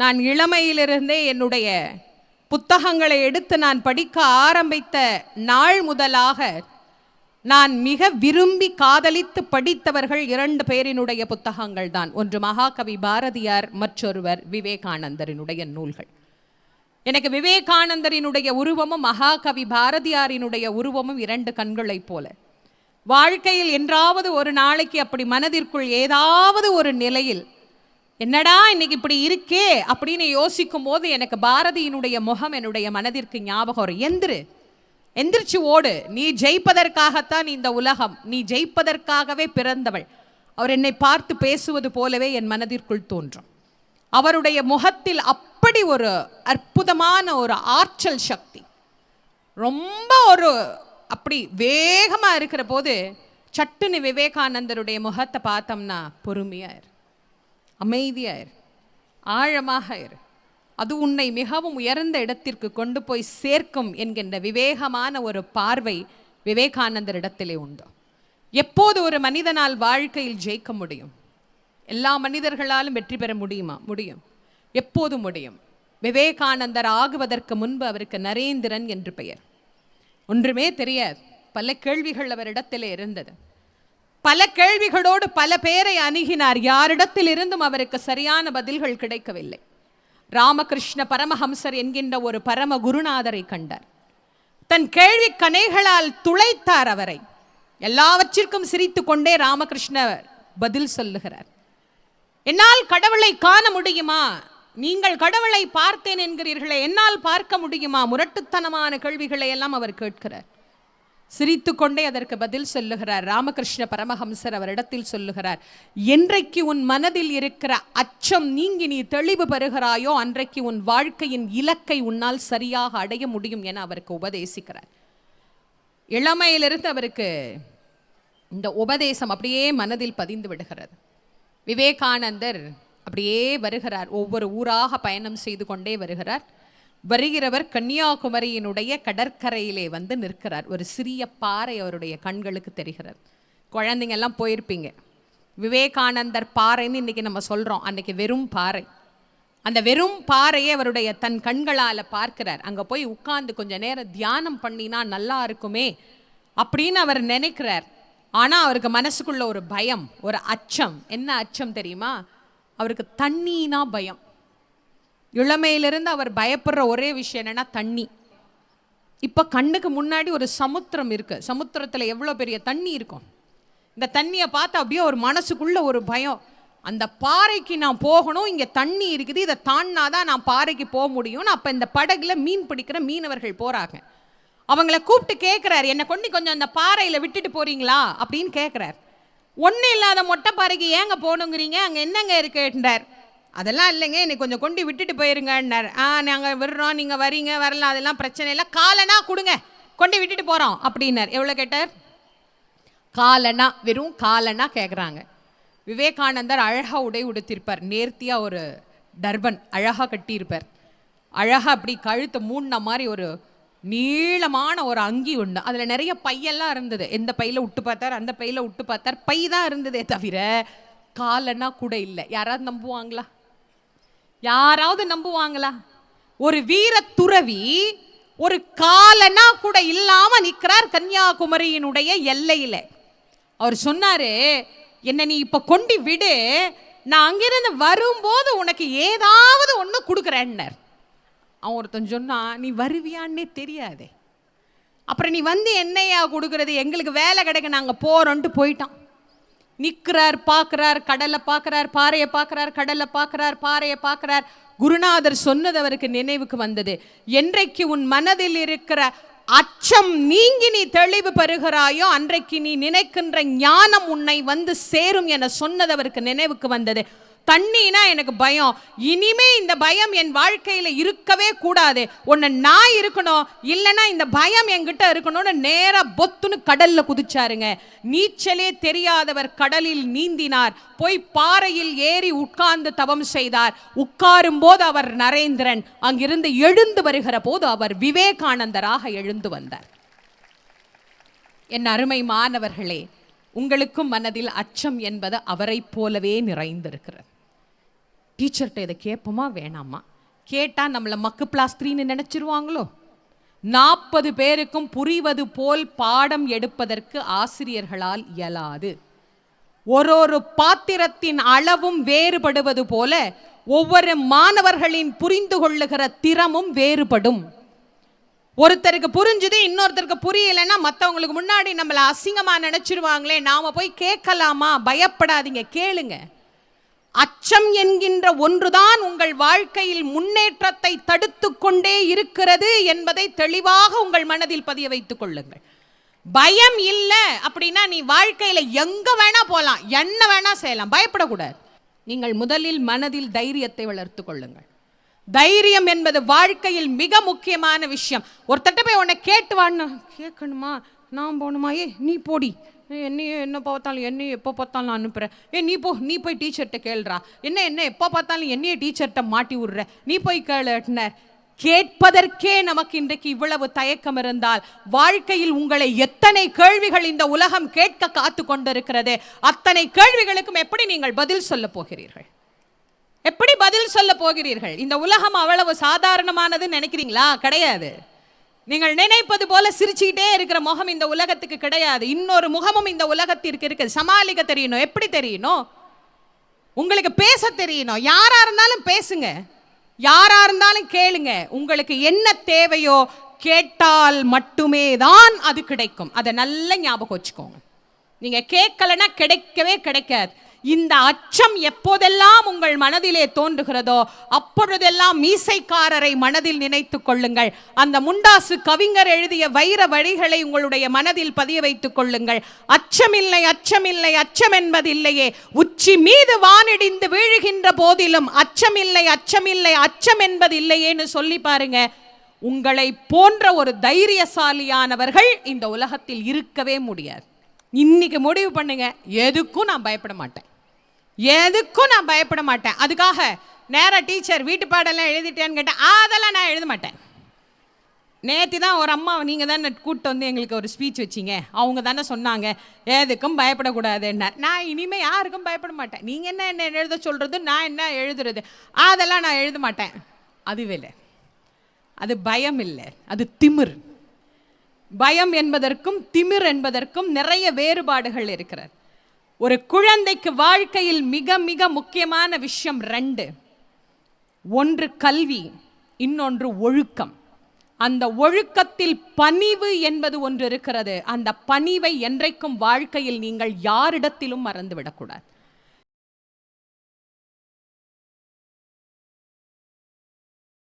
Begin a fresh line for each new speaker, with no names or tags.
நான் இளமையிலிருந்தே என்னுடைய புத்தகங்களை எடுத்து நான் படிக்க ஆரம்பித்த நாள் முதலாக நான் மிக விரும்பி காதலித்து படித்தவர்கள் இரண்டு பேரினுடைய புத்தகங்கள் தான். ஒன்று மகாகவி பாரதியார் மற்றொருவர் விவேகானந்தரினுடைய நூல்கள். எனக்கு விவேகானந்தரினுடைய உருவமும் மகாகவி பாரதியாரினுடைய உருவமும் இரண்டு கண்களைப் போல. வாழ்க்கையில் என்றாவது ஒரு நாளைக்கு அப்படி மனதிற்குள் ஏதாவது ஒரு நிலையில் என்னடா இன்னைக்கு இப்படி இருக்கே அப்படின்னு யோசிக்கும் போது எனக்கு பாரதியினுடைய முகம் என்னுடைய மனதிற்கு ஞாபகம் வரும். எந்திரு. எந்திரிச்சு ஓடு. நீ ஜெயிப்பதற்காகத்தான் இந்த உலகம். நீ ஜெயிப்பதற்காகவே பிறந்தவள். அவர் என்னை பார்த்து பேசுவது போலவே என் மனதிற்குள் தோன்றும். அவருடைய முகத்தில் அப்படி ஒரு அற்புதமான ஒரு ஆற்றல் சக்தி. ரொம்ப ஒரு அப்படி வேகமாக இருக்கிற போது சட்டுன்னு விவேகானந்தருடைய முகத்தை பார்த்தோம்னா பொறுமையாக இரு. அமைதியா இரு. ஆழமாக இரு. அது உன்னை மிகவும் உயர்ந்த இடத்திற்கு கொண்டு போய் சேர்க்கும் என்கின்ற விவேகமான ஒரு பார்வை விவேகானந்தரிடத்திலே உண்டு. எப்போது ஒரு மனிதனால் வாழ்க்கையில் ஜெயிக்க முடியும்? எல்லா மனிதர்களாலும் வெற்றி பெற முடியுமா? முடியும். எப்போது முடியும்? விவேகானந்தர் ஆகுவதற்கு முன்பு அவருக்கு நரேந்திரன் என்று பெயர். ஒன்றுமே தெரியாது. பல கேள்விகள் அவரிடத்திலே இருந்தது. பல கேள்விகளோடு பல பேரை அணுகினார். யாரிடத்திலிருந்தும் அவருக்கு சரியான பதில்கள் கிடைக்கவில்லை. ராமகிருஷ்ண பரமஹம்சர் என்கின்ற ஒரு பரம குருநாதரை கண்டார். தன் கேள்வி கனைகளால் துளைத்தார் அவரை. எல்லாவற்றிற்கும் சிரித்து கொண்டே ராமகிருஷ்ணர் பதில் சொல்லுகிறார். என்னால் கடவுளை காண முடியுமா? நீங்கள் கடவுளை பார்த்தேன் என்கிறீர்களே என்னால் பார்க்க முடியுமா? முரட்டுத்தனமான கேள்விகளை எல்லாம் அவர் கேட்கிறார். சிரித்து கொண்டே அதற்கு பதில் சொல்லுகிறார். ராமகிருஷ்ண பரமஹம்சர் அவரிடத்தில் சொல்லுகிறார் என்றைக்கு உன் மனதில் இருக்கிற அச்சம் நீங்கி நீ தெளிவு பெறுகிறாயோ அன்றைக்கு உன் வாழ்க்கையின் இலக்கை உன்னால் சரியாக அடைய முடியும் என அவருக்கு உபதேசிக்கிறார். இளமையிலிருந்து அவருக்கு இந்த உபதேசம் அப்படியே மனதில் பதிந்து விடுகிறது. விவேகானந்தர் அப்படியே வருகிறார். ஒவ்வொரு ஊராக பயணம் செய்து கொண்டே வருகிறார். வருகிறவர் கன்னியாகுமரியினுடைய கடற்கரையிலே வந்து நிற்கிறார். ஒரு சிறிய பாறை அவருடைய கண்களுக்கு தெரிகிறது. குழந்தைங்க எல்லாம் போயிருப்பீங்க. விவேகானந்தர் பாறைன்னு இன்றைக்கி நம்ம சொல்கிறோம் அன்னைக்கு வெறும் பாறை. அந்த வெறும் பாறையை அவருடைய தன் கண்களால் பார்க்கிறார். அங்கே போய் உட்கார்ந்து கொஞ்சம் நேரம் தியானம் பண்ணினா நல்லா இருக்குமே அப்படின்னு அவர் நினைக்கிறார். ஆனால் அவருக்கு மனசுக்குள்ள ஒரு பயம் ஒரு அச்சம். என்ன அச்சம் தெரியுமா? அவருக்கு தண்ணினா பயம். இளமையிலிருந்து அவர் பயப்படுற ஒரே விஷயம் என்னென்னா தண்ணி. இப்போ கண்ணுக்கு முன்னாடி ஒரு சமுத்திரம் இருக்குது சமுத்திரத்தில் எவ்வளோ பெரிய தண்ணி இருக்கும்? இந்த தண்ணியை பார்த்து அப்படியே ஒரு மனசுக்குள்ள ஒரு பயம். அந்த பாறைக்கு நான் போகணும் இங்கே தண்ணி இருக்குது இதை தாண்டினா தான் நான் பாறைக்கு போக முடியும்னு அப்போ இந்த படகுல மீன் பிடிக்கிற மீனவர்கள் போகிறாங்க அவங்கள கூப்பிட்டு கேட்குறாரு என்னை கொண்டு கொஞ்சம் அந்த பாறையில் விட்டுட்டு போகிறீங்களா அப்படின்னு கேட்குறாரு ஒன்றும் இல்லாத மொட்டை பாறைக்கு ஏங்க போகணுங்கிறீங்க? அங்கே என்னங்க இருக்குன்றார் அதெல்லாம் இல்லைங்க என்னை கொஞ்சம் கொண்டு விட்டுட்டு போயிருங்கன்னார். ஆ நாங்கள் விடுறோம் நீங்கள் வரீங்க வரலாம் அதெல்லாம் பிரச்சனை இல்லை. காலனா கொடுங்க கொண்டு விட்டுட்டு போகிறோம் அப்படின்னார். எவ்வளோ கேட்டார்? காலனா வெறும் காலனா கேட்குறாங்க விவேகானந்தர் அழகாக உடை உடுத்திருப்பார். நேர்த்தியாக ஒரு டர்பன் அழகாக கட்டியிருப்பார். அழகாக அப்படி கழுத்தை மூடின மாதிரி ஒரு நீளமான ஒரு அங்கி ஒன்று அதில் நிறைய பையெல்லாம் இருந்தது. எந்த பையில் விட்டு பார்த்தார் அந்த பையில் விட்டு பார்த்தார். பை தான் இருந்ததே தவிர காலன்னா கூட இல்லை. யாராவது நம்புவாங்களா? யாராவது நம்புவாங்களா? ஒரு வீர துறவி ஒரு காலனா கூட இல்லாம நிற்கிறார் கன்னியாகுமரியினுடைய எல்லையில. அவர் சொன்னாரு என்ன நீ இப்ப கொண்டு விடு நான் அங்கிருந்து வரும்போது உனக்கு ஏதாவது ஒன்று கொடுக்குறேன்னர். அவன் ஒருத்தன் சொன்னான் நீ வருவியான்னே தெரியாதே. அப்புறம் நீ வந்து என்னையா கொடுக்குறது? எங்களுக்கு வேலை கிடைக்க நாங்கள் போகிறோன்ட்டு போயிட்டான். நிற்கிறார் பார்க்குறார் கடலை பார்க்குறார் பாறையை பார்க்குறார் கடலை பார்க்குறார் பாறையை பார்க்குறார். குருநாதர் சொன்னது அவருக்கு நினைவுக்கு வந்தது. என்றைக்கு உன் மனதில் இருக்கிற அச்சம் நீங்கி நீ தெளிவு பெறுகிறாயோ அன்றைக்கு நீ நினைக்கின்ற ஞானம் உன்னை வந்து சேரும் என சொன்னது அவருக்கு நினைவுக்கு வந்தது. தண்ணினா எனக்கு பயம். இனிமே இந்த பயம் என் வாழ்க்கையில் இருக்கவே கூடாது. ஒன்று நான் இருக்கணும். இல்லைன்னா இந்த பயம் என்கிட்ட இருக்கணும்னு நேராக பொத்துன்னு கடலில் குதிச்சாருங்க. நீச்சலே தெரியாதவர் கடலில் நீந்தினார். போய் பாறையில் ஏறி உட்கார்ந்து தவம் செய்தார். உட்காரும் போது அவர் நரேந்திரன். அங்கிருந்து எழுந்து வருகிற போது அவர் விவேகானந்தராக எழுந்து வந்தார். என் அருமை மாணவர்களே உங்களுக்கும் மனதில் அச்சம் என்பது அவரைப் போலவே நிறைந்திருக்கிறது. டீச்சர்கிட்ட இதை கேட்போமா? வேணாமா? கேட்டால் நம்மளை மக்கு பிளாஸ்திரின்னு நினச்சிருவாங்களோ? நாற்பது பேருக்கும் புரிவது போல் பாடம் எடுப்பதற்கு ஆசிரியர்களால் இயலாது. ஒரு ஒரு பாத்திரத்தின் அளவும் வேறுபடுவது போல ஒவ்வொரு மாணவர்களின் புரிந்து கொள்ளுகிற திறமும் வேறுபடும். ஒருத்தருக்கு புரிஞ்சுது இன்னொருத்தருக்கு புரியலைன்னா மற்றவங்களுக்கு முன்னாடி நம்மளை அசிங்கமாக நினச்சிருவாங்களே நாம் போய் கேட்கலாமா? பயப்படாதீங்க கேளுங்க. அச்சம் என்கின்ற ஒன்றுதான் உங்கள் வாழ்க்கையில் முன்னேற்றத்தை தடுத்து கொண்டே இருக்கிறது என்பதை தெளிவாக உங்கள் மனதில் பதிய வைத்துக் கொள்ளுங்கள். பயம் இல்லை அப்படின்னா நீ வாழ்க்கையில் எங்க வேணா போகலாம் என்ன வேணா செய்யலாம் பயப்படக்கூடாது. நீங்கள் முதலில் மனதில் தைரியத்தை வளர்த்து கொள்ளுங்கள். தைரியம் என்பது வாழ்க்கையில் மிக முக்கியமான விஷயம். ஒருத்தட்ட போய் உன்னை கேட்டு வான்னு கேட்கணுமா? நான் போகணுமா? ஏ நீ போடி. என்னையே என்ன பார்த்தாலும் என்னையும் எப்போ பார்த்தாலும் நான் அனுப்புகிறேன் ஏ நீ போ நீ போய் டீச்சர்கிட்ட கேளுறா என்ன என்ன எப்போ பார்த்தாலும் என்னையே டீச்சர்கிட்ட மாட்டி விட்ற. நீ போய் கேளுனர் கேட்பதற்கே நமக்கு இன்றைக்கு இவ்வளவு தயக்கம் இருந்தால் வாழ்க்கையில் உங்களை எத்தனை கேள்விகள் இந்த உலகம் கேட்க காத்து கொண்டிருக்கிறது அத்தனை கேள்விகளுக்கும் எப்படி நீங்கள் பதில் சொல்ல போகிறீர்கள்? எப்படி பதில் சொல்ல போகிறீர்கள்? இந்த உலகம் அவ்வளவு சாதாரணமானது நினைக்கிறீங்களா? கிடையாது. நீங்கள் நினைப்பது போல சிரிச்சுக்கிட்டே இருக்கிற முகம் இந்த உலகத்துக்கு கிடையாது. இன்னொரு முகமும் இந்த உலகத்திற்கு இருக்கு சமாளிக்க தெரியணும். எப்படி தெரியணும்? உங்களுக்கு பேச தெரியணும். யாரா இருந்தாலும் பேசுங்க. யாரா இருந்தாலும் கேளுங்க. உங்களுக்கு என்ன தேவையோ கேட்டால் மட்டுமே தான் அது கிடைக்கும். அதை நல்ல ஞாபகம் வச்சுக்கோங்க. நீங்க கேட்கலன்னா கிடைக்கவே கிடைக்காது. இந்த அச்சம் எப்போதெல்லாம் உங்கள் மனதிலே தோன்றுகிறதோ அப்பொழுதெல்லாம் மீசைக்காரரை மனதில் நினைத்து கொள்ளுங்கள். அந்த முண்டாசு கவிஞர் எழுதிய வைர வழிகளை உங்களுடைய மனதில் பதிய வைத்துக் கொள்ளுங்கள். அச்சமில்லை அச்சமில்லை அச்சம் என்பதில்லையே உச்சி மீது வானிடிந்து வீழுகின்ற போதிலும் அச்சமில்லை அச்சமில்லை அச்சம் என்பதில்லையேன்னு சொல்லி பாருங்க. உங்களை போன்ற ஒரு தைரியசாலியானவர்கள் இந்த உலகத்தில் இருக்கவே முடியாது. இன்னைக்கு முடிவு பண்ணுங்க. எதுக்கும் நான் பயப்பட மாட்டேன். எதுக்கும் நான் பயப்பட மாட்டேன். அதுக்காக நேராக டீச்சர் வீட்டு பாடெல்லாம் எழுதிட்டேன்னு கேட்டேன் அதெல்லாம் நான் எழுத மாட்டேன். நேற்று தான் ஒரு அம்மா நீங்கள் தானே கூப்பிட்டு வந்து எங்களுக்கு ஒரு ஸ்பீச் வச்சிங்க. அவங்க தானே சொன்னாங்க. எதுக்கும் பயப்படக்கூடாதுன்னார். நான் இனிமேல் யாருக்கும் பயப்பட மாட்டேன். நீங்கள் என்ன என்ன எழுத சொல்கிறது நான் என்ன எழுதுறது அதெல்லாம் நான் எழுத மாட்டேன். அதுவே இல்லை. அது பயம் இல்லை அது திமிர். பயம் என்பதற்கும் திமிர் என்பதற்கும் நிறைய வேறுபாடுகள் இருக்கிறது. ஒரு குழந்தைக்கு வாழ்க்கையில் மிக மிக முக்கியமான விஷயம் ரெண்டு. ஒன்று கல்வி இன்னொன்று ஒழுக்கம். அந்த ஒழுக்கத்தில் பணிவு என்பது ஒன்று இருக்கிறது. அந்த பணிவை என்றைக்கும் வாழ்க்கையில் நீங்கள் யாரிடத்திலும் மறந்துவிடக்கூடாது.